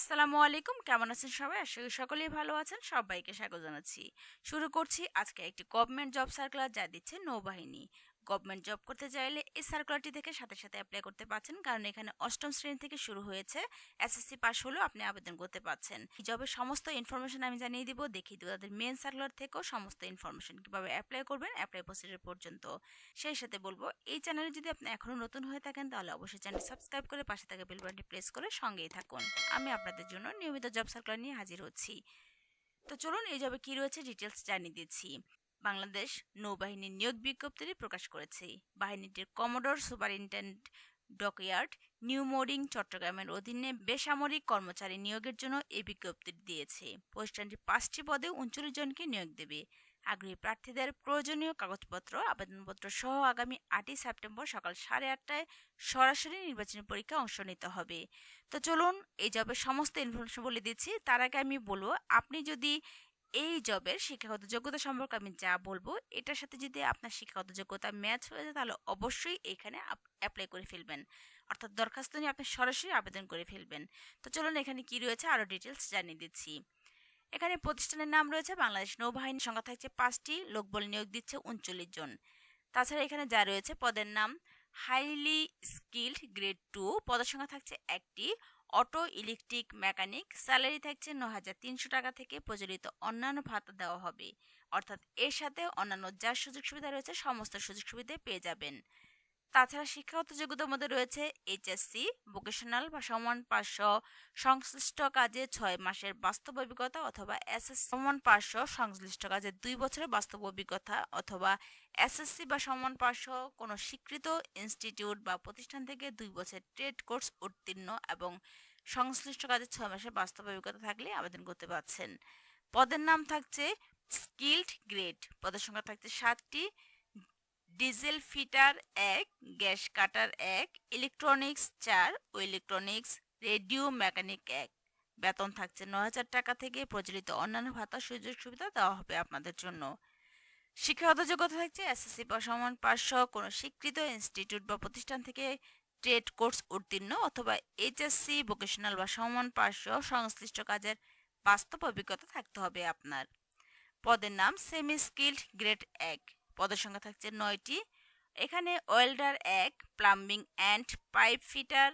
আসসালামু আলাইকুম। কেমন আছেন সবাই? আশা করি সকলেই ভালো আছেন। সবাইকে স্বাগত জানাচ্ছি। শুরু করছি আজকে একটি গভর্নমেন্ট জব সার্কুলার যা দিচ্ছে নৌবাহিনী। গভর্নমেন্ট জব করতে চাইলে এই সার্কুলারটি থেকে সাথে সাথে অ্যাপ্লাই করতে পারছেন। কারণ এখানে অষ্টম শ্রেণি থেকে শুরু হয়েছে। এসএসসি পাস হলেও আপনি আবেদন করতে পারছেন। এই জবের সমস্ত ইনফরমেশন আমি জানিয়ে দিব। দেখিয়ে দিব তাদের মেন সার্কুলার থেকেও সমস্ত ইনফরমেশন কীভাবে অ্যাপ্লাই করবেন অ্যাপ্লাই প্রসিডিউর পর্যন্ত। সেই সাথে বলব, এই চ্যানেলে যদি আপনি এখনও নতুন হয়ে থাকেন, তাহলে অবশ্যই চ্যানেল সাবস্ক্রাইব করে পাশে থাকা বেল বাটনটি প্রেস করে সঙ্গেই থাকুন। আমি আপনাদের জন্য নিয়মিত জব সার্কুলার নিয়ে হাজির হচ্ছি। তো চলুন এই জবে কি রয়েছে ডিটেলস জানিয়ে দিচ্ছি। বাংলাদেশ নৌবাহিনীর নিয়োগ বিজ্ঞপ্তিটি প্রকাশ করেছে। বাহিনীটির commodore superintendent dockyard new mooring চট্টগ্রামের অধীনে বেসামরিক কর্মচারী নিয়োগের জন্য এই বিজ্ঞপ্তি দিয়েছে। প্রতিষ্ঠানটি পাঁচটি পদে উনচল্লিশ জনকে নিয়োগ দেবে। আগ্রহী প্রার্থীদের প্রয়োজনীয় কাগজপত্র, আবেদনপত্র সহ আগামী আটই সেপ্টেম্বর সকাল সাড়ে আটটায় সরাসরি নির্বাচনী পরীক্ষা অংশ নিতে হবে। তো চলুন, এই জবের সমস্ত ইনফরমেশন বলে দিচ্ছি। তার আগে আমি বলব, আপনি যদি এই জবের শিক্ষাগত যোগ্যতা সম্পর্কে আমি যা বলব, এটার সাথে যদি আপনার শিক্ষাগত যোগ্যতা ম্যাচ হয়ে যায়, তাহলে অবশ্যই এখানে অ্যাপ্লাই করে ফেলবেন। অর্থাৎ দরখাস্ত নিয়ে আপনি সরাসরি আবেদন করে ফেলবেন। তো চলুন এখানে কি রয়েছে আরও ডিটেলস জানিয়ে দিচ্ছি। এখানে প্রতিষ্ঠানের নাম রয়েছে বাংলাদেশ নৌবাহিনী, সংখ্যা থাকছে পাঁচটি, লোকবল নিয়োগ দিচ্ছে উনচল্লিশ জন। তাছাড়া এখানে যা রয়েছে, পদের নাম হাইলি স্কিল্ড গ্রেড টু পদের সংখ্যা থাকছে একটি। অটো, ইলেকট্রিক, মেকানিক, স্যালারি থাকছে ন হাজার তিনশো টাকা থেকে প্রচলিত অন্যান্য ভাতা দেওয়া হবে। অর্থাৎ এর সাথে অন্যান্য যা সুযোগ সুবিধা রয়েছে, সমস্ত সুযোগ সুবিধা পেয়ে যাবেন। তাছাড়া শিক্ষাগত যোগ্যতার মধ্যে রয়েছে এইচএসসি ভোকেশনাল বা সমান পাঁচশো সংশ্লিষ্ট কাজে ছয় মাসের বাস্তব অভিজ্ঞতা অথবা এসএস সমান পাঁচশো সংশ্লিষ্ট কাজে দুই বছরের বাস্তব অভিজ্ঞতা অথবা এসএসসি বা সমান পাঁচশো কোনো স্বীকৃত ইনস্টিটিউট বা প্রতিষ্ঠান থেকে দুই বছর ট্রেড কোর্স উত্তীর্ণ এবং সংশ্লিষ্ট কাজে ছয় মাসের বাস্তব অভিজ্ঞতা থাকলে আবেদন করতে পারছেন। পদের নাম থাকছে স্কিল্ড গ্রেড পদের সংখ্যা থাকছে সাতটি। ডিজেল ফিটার এক, গ্যাস কাটার এক, ইলেকট্রনিক্স চার ও ইলেকট্রনিক্স রেডিও মেকানিক এক। বেতন থাকছে ন হাজার টাকা থেকে প্রচলিত অন্যান্য ভাতা সুযোগ সুবিধা দেওয়া হবে আপনাদের জন্য। শিক্ষাগত যোগ্যতা থাকছে এসএসসি বা সমান পাঁচশো কোনো স্বীকৃত ইনস্টিটিউট বা প্রতিষ্ঠান থেকে ট্রেড কোর্স উত্তীর্ণ অথবা এইচএসসি ভোকেশনাল বা সমান পাঁচশো সংশ্লিষ্ট কাজের বাস্তব অভিজ্ঞতা থাকতে হবে আপনার। পদের নাম সেমি স্কিল্ড গ্রেড এক। পদের সংখ্যা থাকছে নয়টি। এখানে ওয়েল্ডার এক, প্লাম্বিং অ্যান্ড পাইপ ফিটার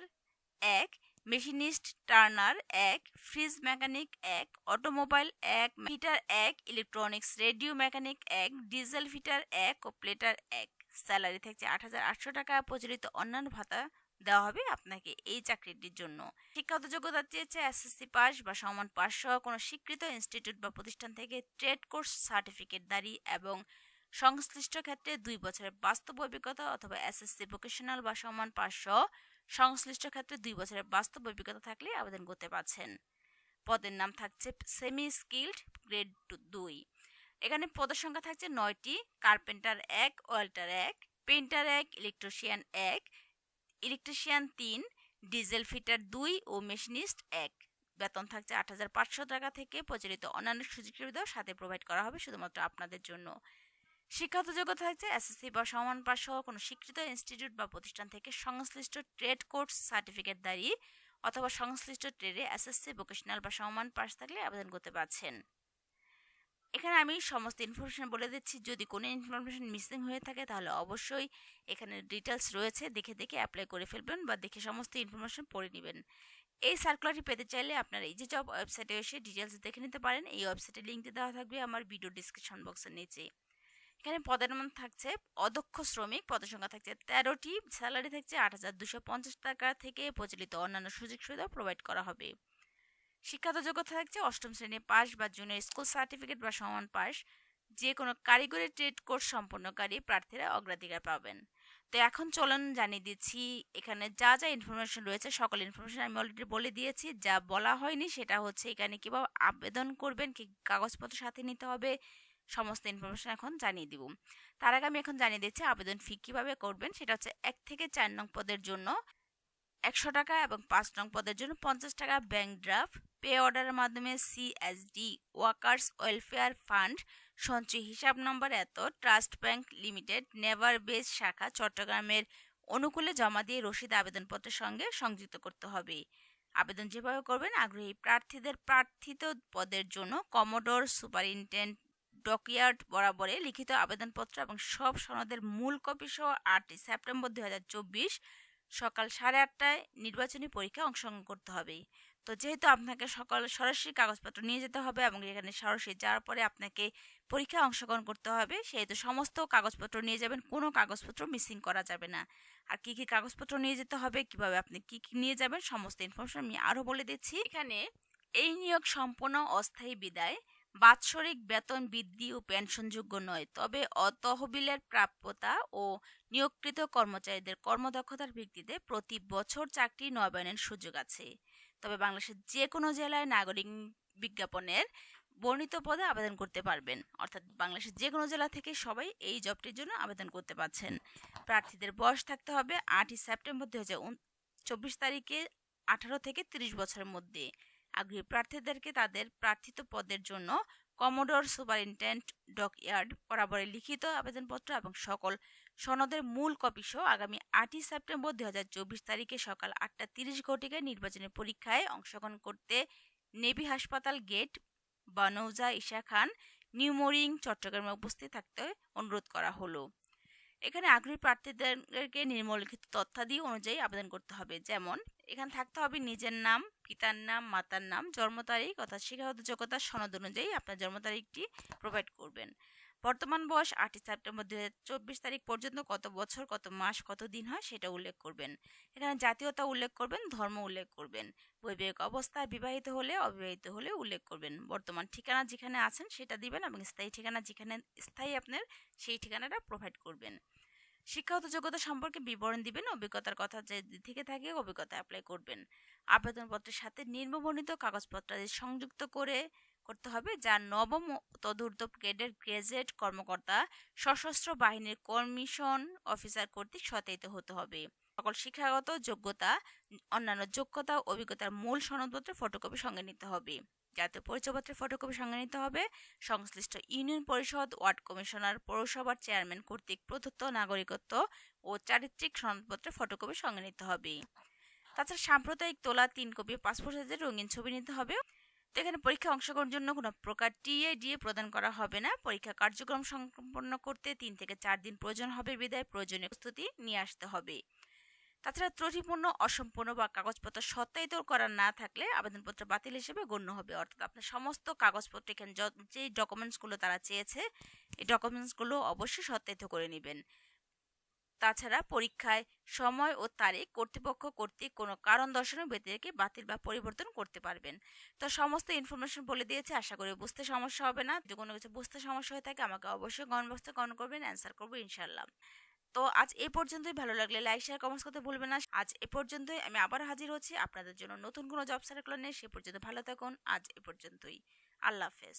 এক, মেশিনিস্ট টার্নার এক, ফ্রিজ মেকানিক এক, অটোমোবাইল এক, ফিটার এক, ইলেকট্রনিক্স রেডিও মেকানিক এক, ডিজেল ফিটার এক ও প্লেটার এক। স্যালারি থাকছে আট হাজার আটশো টাকা। প্রচলিত অন্যান্য ভাতা দেওয়া হবে আপনাকে এই চাকরিটির জন্য। শিক্ষাগত যোগ্যতা চেয়েছে এসএসসি পাস বা সমান পাস সহ কোনো স্বীকৃত ইনস্টিটিউট বা প্রতিষ্ঠান থেকে ট্রেড কোর্স সার্টিফিকেট দাঁড়ি এবং সংশ্লিষ্ট ক্ষেত্রে দুই বছরের বাস্তব অভিজ্ঞতা অথবা এসএসসি ভোকেশনাল বা সমান পাঁচশো। সংশ্লিষ্ট ক্ষেত্রে দুই বছরের বাস্তব অভিজ্ঞতা থাকলে আবেদন করতে পারছেন। পদের নাম থাকছে সেমি স্কিল্ড গ্রেড দুই। এখানে পদের সংখ্যা থাকছে নয়টি। কার্পেন্টার এক ওয়েল্টার এক পেন্টার এক ইলেকট্রিশিয়ান এক ইলেকট্রিশিয়ান তিন ডিজেল ফিটার দুই ও মেশিনিস্ট এক। বেতন থাকছে আট হাজার পাঁচশো টাকা থেকে প্রচলিত অন্যান্য সুযোগ সুবিধাও সাথে প্রোভাইড করা হবে শুধুমাত্র আপনাদের জন্য। শিক্ষাগত যোগ্যতা থাকছে এসএসসি বা সমান পাস সহ কোনো স্বীকৃত ইনস্টিটিউট বা প্রতিষ্ঠান থেকে সংশ্লিষ্ট ট্রেড কোর্স সার্টিফিকেট দাঁড়িয়ে অথবা সংশ্লিষ্ট ট্রেডে এসএসসি ভোকেশনাল বা সমান পাস থাকলে আবেদন করতে পারছেন। এখানে আমি সমস্ত ইনফরমেশন বলে দিচ্ছি। যদি কোনো ইনফরমেশন মিসিং হয়ে থাকে, তাহলে অবশ্যই এখানে ডিটেলস রয়েছে। দেখে দেখে অ্যাপ্লাই করে ফেলবেন বা দেখে সমস্ত ইনফরমেশন পড়ে নেবেন। এই সার্কুলারটি পেতে চাইলে আপনারা এই যে জব ওয়েবসাইটে এসে ডিটেলস দেখে নিতে পারেন। এই ওয়েবসাইটের লিঙ্কটি দেওয়া থাকবে আমার ভিডিও ডিসক্রিপশন বক্সের নিচে। এখানে পদের নাম থাকছে অদক্ষ শ্রমিক, পদের সংখ্যা থাকছে তেরোটি, স্যালারি থাকছে আট হাজার দুশো পঞ্চাশ টাকা থেকে প্রচলিত অন্যান্য সুযোগ সুবিধা প্রোভাইড করা হবে। শিক্ষাগত যোগ্যতা থাকছে অষ্টম শ্রেণি পাস বা জুনিয়র স্কুল সার্টিফিকেট বা সমান পাস যে কোনো কারিগরি ট্রেড কোর্স সম্পন্নকারী প্রার্থীরা অগ্রাধিকার পাবেন। তো এখন চলুন জানিয়ে দিচ্ছি, এখানে যা যা ইনফরমেশন রয়েছে, সকল ইনফরমেশন আমি অলরেডি বলে দিয়েছি, যা বলা হয়নি সেটা হচ্ছে এখানে কীভাবে আবেদন করবেন, কি কাগজপত্র সাথে নিতে হবে সমস্ত ইনফরমেশন এখন জানিয়ে দিব। তার আগে আমি এখন জানিয়ে দিচ্ছি আবেদন ফি কীভাবে করবেন, সেটা হচ্ছে এক থেকে চার নং পদের জন্য একশো টাকা এবং পাঁচ নং পদের জন্য পঞ্চাশ টাকা ব্যাংক ড্রাফট পে অর্ডারের মাধ্যমে সিএসডি ওয়ার্কার্স ওয়েলফেয়ার ফান্ড সঞ্চয় হিসাব নম্বর এত trust bank limited naval base শাখা, চট্টগ্রামের অনুকূলে জমা দিয়ে রসিদ আবেদনপত্রের সঙ্গে সংযুক্ত করতে হবে। আবেদন যেভাবে করবেন, আগ্রহী প্রার্থীদের প্রার্থিত পদের জন্য কমোডোর সুপারিনটেন্ডেন্ট ডকইয়ার্ড বরাবরে লিখিত আবেদনপত্র এবং সব সনদের মূল কপি সহ আটই সেপ্টেম্বর দু হাজার চব্বিশ সকাল সাড়ে আটটায় নির্বাচনী পরীক্ষায় অংশগ্রহণ করতে হবে। তো যেহেতু আপনাকে সকাল সরাসরি কাগজপত্র নিয়ে যেতে হবে এবং এখানে সরাসরি যাওয়ার পরে আপনাকে পরীক্ষায় অংশগ্রহণ করতে হবে, সেহেতু সমস্ত কাগজপত্র নিয়ে যাবেন, কোনো কাগজপত্র মিসিং করা যাবে না। আর কি কি কাগজপত্র নিয়ে যেতে হবে, কীভাবে আপনি কি কি নিয়ে যাবেন, সমস্ত ইনফরমেশন আমি আরও বলে দিচ্ছি। এখানে এই নিয়োগ সম্পূর্ণ অস্থায়ী বিদায়। বাৎসরিক বেতন বৃদ্ধি ও পেনশনযোগ্য নয়, তবে অতহবিলের প্রাপ্যতা ও নিয়োগকৃত কর্মচারীদের কর্মদক্ষতার ভিত্তিতে প্রতি বছর চাকরি নবায়নের সুযোগ আছে। তবে বাংলাদেশের যে কোনো জেলায় নাগরিক বিজ্ঞাপনের বর্ণিত পদে আবেদন করতে পারবেন। অর্থাৎ বাংলাদেশের যে কোনো জেলা থেকে সবাই এই জবটির জন্য আবেদন করতে পারছেন। প্রার্থীদের বয়স থাকতে হবে আটই সেপ্টেম্বর দু হাজার চব্বিশ তারিখে আঠারো থেকে তিরিশ বছরের মধ্যে। আগ্রহী প্রার্থীদেরকে তাদের প্রার্থিত পদের জন্য কমোডোর সুপারিনটেন্ডেন্ট ডকইয়ার্ড বরাবরে লিখিত আবেদনপত্র এবং সকল সনদের মূল কপি সহ আগামী আটই সেপ্টেম্বর দুই হাজার চব্বিশ তারিখে সকাল আটটা তিরিশ ঘটিকায় নির্বাচনী পরীক্ষায় অংশগ্রহণ করতে নেভি হাসপাতাল গেট, বানৌজা, ঈশা খান নিউমোরিং চট্টগ্রামে উপস্থিত থাকতে অনুরোধ করা হলো। এখানে আগ্রহী প্রার্থীদেরকে নিম্নলিখিত তথ্যাদি অনুযায়ী আবেদন করতে হবে। যেমন, এখানে থাকতে হবে নিজের নাম পিতার নাম, মাতার নাম, জন্ম তারিখ অর্থাৎ শিক্ষাগত যোগ্যতার সনদ অনুযায়ী আপনার জন্ম তারিখটি প্রোভাইড করবেন। বর্তমান বয়স আটই সেপ্টেম্বর দু চব্বিশ তারিখ পর্যন্ত কত বছর, কত মাস, কত দিন হয় সেটা উল্লেখ করবেন। এখানে জাতীয়তা উল্লেখ করবেন, ধর্ম উল্লেখ করবেন। বৈবাহিক অবস্থায় বিবাহিত হলে, অবিবাহিত হলে উল্লেখ করবেন। বর্তমান ঠিকানা যেখানে আছেন সেটা দিবেন এবং স্থায়ী ঠিকানা যেখানে, স্থায়ী আপনার সেই ঠিকানাটা প্রোভাইড করবেন। শিক্ষাগত যোগ্যতা সম্পর্কে বিবরণ দিবেন, অভিজ্ঞতার কথা যে থেকে থাকে অভিজ্ঞতা অ্যাপ্লাই করবেন। আবেদনপত্রের সাথে নির্মবর্ণিত কাগজপত্র সংযুক্ত করে করতে হবে, যা নবম তদূর্ধ গ্রেডের গ্রেজুয়েট কর্মকর্তা, সশস্ত্র বাহিনীর কমিশন অফিসার কর্তৃক সত্যায়িত হতে হবে। সকল শিক্ষাগত যোগ্যতা, অন্যান্য যোগ্যতা অভিজ্ঞতার মূল সনদপত্রের ফটোকপি সঙ্গে নিতে হবে। জাতীয় পরিচয়পত্রের ফটোকপি সঙ্গে নিতে হবে। সংশ্লিষ্ট ইউনিয়ন পরিষদ, ওয়ার্ড কমিশনার, পৌরসভার চেয়ারম্যান কর্তৃক প্রদত্ত নাগরিকত্ব ও চারিত্রিক সনদপত্রের ফটোকপি সঙ্গে নিতে হবে। তাছাড়া সাম্প্রদায়িক তোলা তিন কপি পাসপোর্ট সাইজের রঙিন ছবি নিতে হবে। তো এখানে পরীক্ষা অংশগ্রহণের জন্য কোনো প্রকার টিএ ডিএ প্রদান করা হবে না। পরীক্ষা কার্যক্রম সম্পন্ন করতে তিন থেকে চার দিন প্রয়োজন হবে। বিদায় প্রয়োজনীয় প্রস্তুতি নিয়ে আসতে হবে। তাছাড়া ত্রুটিপূর্ণ, অসম্পূর্ণ বা কাগজপত্র সত্যায়িত করা না থাকলে আবেদনপত্র বাতিল হিসেবে গণ্য হবে। অর্থাৎ আপনার সমস্ত কাগজপত্র এখানে যে ডকুমেন্টসগুলো তারা চেয়েছে, এই ডকুমেন্টসগুলো অবশ্যই সত্যায়িত করে নেবেন। তাছাড়া পরীক্ষায় সময় ও তারিখ কর্তৃপক্ষ কর্তৃক কোনো কারণ দর্শানোর ব্যতিরেকে বাতিল বা পরিবর্তন করতে পারবেন। তো সমস্ত ইনফরমেশন বলে দিয়েছে, আশা করি বুঝতে সমস্যা হবে না। যদি কোনো কিছু বুঝতে সমস্যা হয়ে থাকে, আমাকে অবশ্যই কমেন্ট কমেন্ট করবেন অ্যান্সার করব ইনশাল্লাহ তো আজ এ পর্যন্তই। ভালো লাগলে লাইক শেয়ার কমেন্টস করতে ভুলবেন না। আজ এ পর্যন্তই। আমি আবার হাজির হচ্ছি আপনাদের জন্য নতুন কোনো জব সার্কুলার নিয়ে। সে পর্যন্ত ভালো থাকুন। আজ এ পর্যন্তই। আল্লাহ হাফেজ।